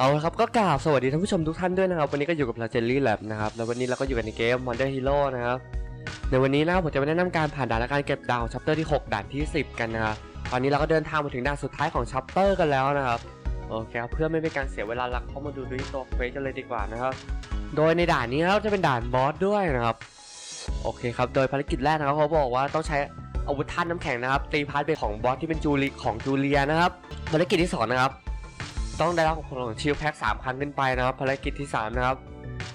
เอาละครับก็กราบสวัสดีท่านผู้ชมทุกท่านด้วยนะครับ วันนี้ก็อยู่กับเราเจลลี่แลบนะครับแล้ววันนี้เราก็อยู่กันในเกม Wonder Hero นะครับในวันนี้นะครับผมจะมาแนะนำการผ่านด่านและการเก็บดาวชัปเตอร์ที่ 6 ด่านที่ 10 กันนะครับตอนนี้เราก็เดินทางมาถึงด่านสุดท้ายของชัปเตอร์กันแล้วนะครับโอเคครับเพื่อไม่เป็นการเสียเวลาเราเข้ามาดูด้วยตัวเควสกันเลยดีกว่านะครับโดยในด่านนี้นะครับจะเป็นด่านบอสด้วยนะครับโอเคครับโดยภารกิจแรกนะครับเขาบอกว่าต้องใช้อาวุธท่านน้ำแข็งนะครับตีพาร์ทเป็นของบอสที่เป็นจูลีของจูเลียนะครับภารกิจที่สองนะครับ ต้องได้รับของชิลแพ็กสามครั้งขึ้นไปนะครับภารกิจที่ 3 นะครับ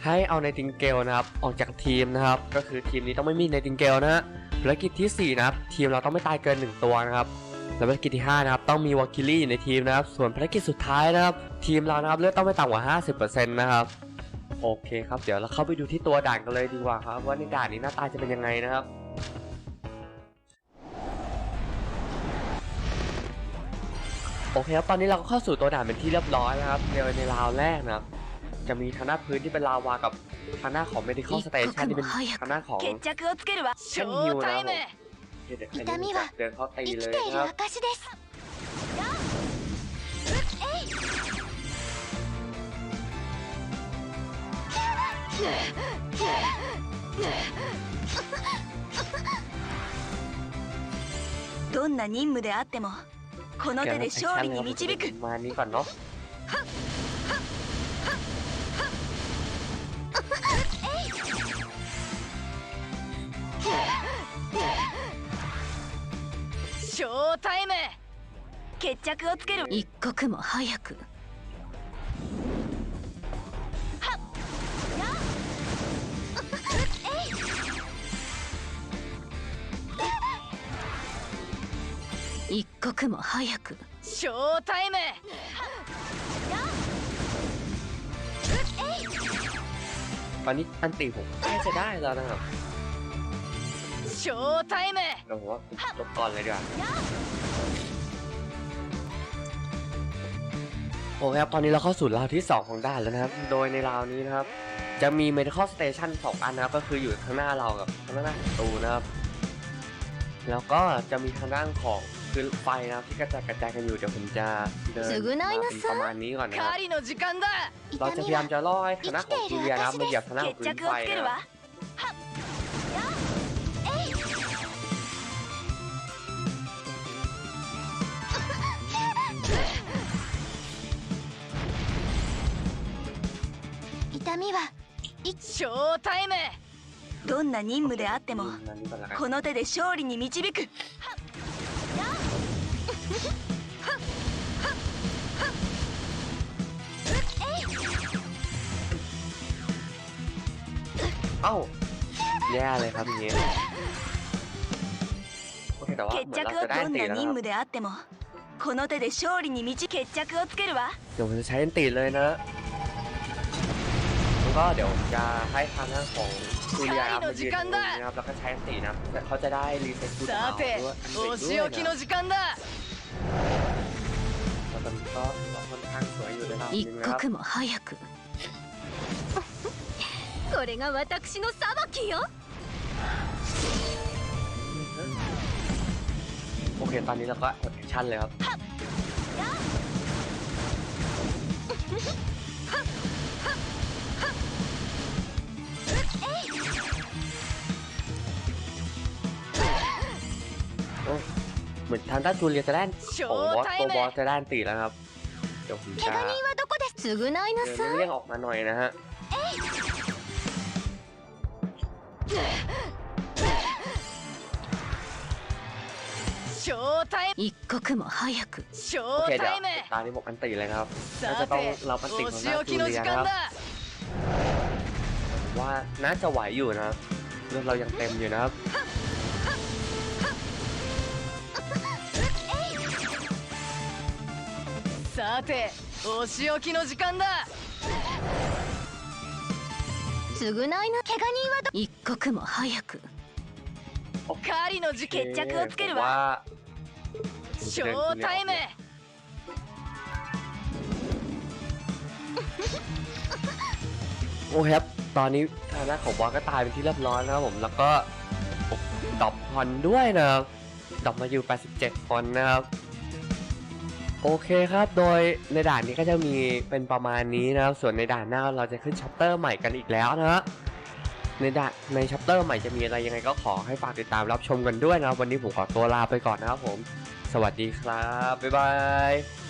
ให้เอาในติงเกลนะครับ ออกจากทีมนะครับ ก็คือทีมนี้ต้องไม่มีในติงเกลนะฮะภารกิจทีสี่4 นะครับ ทีมเราต้องไม่ตายเกิน 1 ตัวนะครับและภารกิจที่ 5 นะครับ ต้องมีวอลคิลี่อยู่ในทีมนะครับ ส่วนภารกิจสุดท้ายนะครับ ทีมเรานะครับเลือดต้องไม่ต่ำกว่า 50%นะครับโอเคครับ เดี๋ยวเราเข้าไปดูที่ตัวด่านกันเลยดีกว่าครับ ว่าในด่านนี้หน้าตาจะเป็นยังไงนะครับ โอเคครับ ตอนนี้เราก็เข้าสู่ตัวด่านเป็นที่เรียบร้อยนะครับเดียวในราวแรกนะครับ จะมีทางหน้าพื้นที่เป็นลาวากับทางหน้าของ medical station ที่เป็นทางหน้าของ 決着をつけるわショータイム เดี๋ยวอันนี้จะเดินเข้าตี 生 เล き ย てい นะครับ る証ですどんな任務であっても この手で勝利に導く มานี้ก่อนเนาะ ショータイム決着をつける一刻も早く 一刻も早くショータイム ตอนนี้อันตีผมใกล้จะได้แล้วนะครับ ショータイム เดี๋ยวผมว่าจบก่อนเลยดีกว่าโอเคครับ ตอนนี้เราเข้าสู่ราวที่ 2 ของด่านแล้วนะครับ โดยในราวนี้นะครับ จะมี medical station 2 อันนะครับ ก็คืออยู่ข้างหน้าเรากับข้างหน้าประตูนะครับ แล้วก็จะมีทางด้านของ คือไฟนะครับที่กระจายกระจายกันอยู่ เดี๋ยวผมจะเดิน すぐないな มาเป็นประมาณนี้ก่อนนะครับ 狩りの時間だ เราจะพยายามจะล่อให้ทางด้านของจูเลียนะครับมาเหยียบทางด้านของ 決 พื้น 着 ไฟ をつける นะค わ รับ 痛みはショータイムどんな任務であっても นั่นนี่ก่อนละกัน この手で勝利に導く เอ้าแย่เลยครับอย่างเงี้ยโอเคแต่ว่าเห 決 มือนเรา 着を จะได้ どん ตี な แล้ว 任 นะครับ 務であってもこの手で勝利に導き決着をつけるわ เดี๋ยวผมจะใช้อันตีเลยนะแล้วก็เดี๋ยวผมจะให้ทางด้านของจูเลียนะครับมายืนตรงนี้นะครับแล้วก็ใช้อันตีนะครับแต่เขาจะได้รีเซ็ตคูดาว さ ด้วย て อัน お ตีด้วย 仕置き นะ 一 นึงนะครับ 刻も早くこれが私の裁きよ โอเค ตอนนี้เราก็แอคชั่นเลยครับ โอ้เหมือนทางด้านจูเลียจะได้ シ ของบอ ョ ส ータイ ตัว ム บอสจะได้อันตีแล้วนะครับ เดี๋ยวผมจะ はどこです 償いな เดี๋ยว さい เรียกออกมาหน่อยนะฮะ ショータイム一刻も早くショ โอเค ー เดี๋ยว タイム ตอนนี้บอกอันตีเลยนะครับ น่า さ จะต้อง て รับอันตี お ของ 仕 ด้าน 置き จู の เลี 時 ย 間 นะครับ だ ว่าน่าจะไหวอยู่นะครับเลือดเรายังเต็มอยู่นะครับ さて お仕置きの時間だ償いな怪我人はど一刻も早く狩りの時決着をつける ผม わ ว่า ショータイム โอเคครับ ตอนนี้ทางด้านของบอสก็ตายเป็นที่เรียบร้อยนะครับผม แล้วก็ดรอปพอนด้วยนะครับดรอปมาอยู่ 87 คนนะครับ โอเคครับ โดยในด่านนี้ก็จะมีเป็นประมาณนี้นะครับ ส่วนในด่านหน้าเราจะขึ้นชัปเตอร์ใหม่กันอีกแล้วนะฮะ ในด่านในชัปเตอร์ใหม่จะมีอะไรยังไงก็ขอให้ฝากติดตามรับชมกันด้วยนะครับ วันนี้ผมขอตัวลาไปก่อนนะครับผม สวัสดีครับ บ๊ายบาย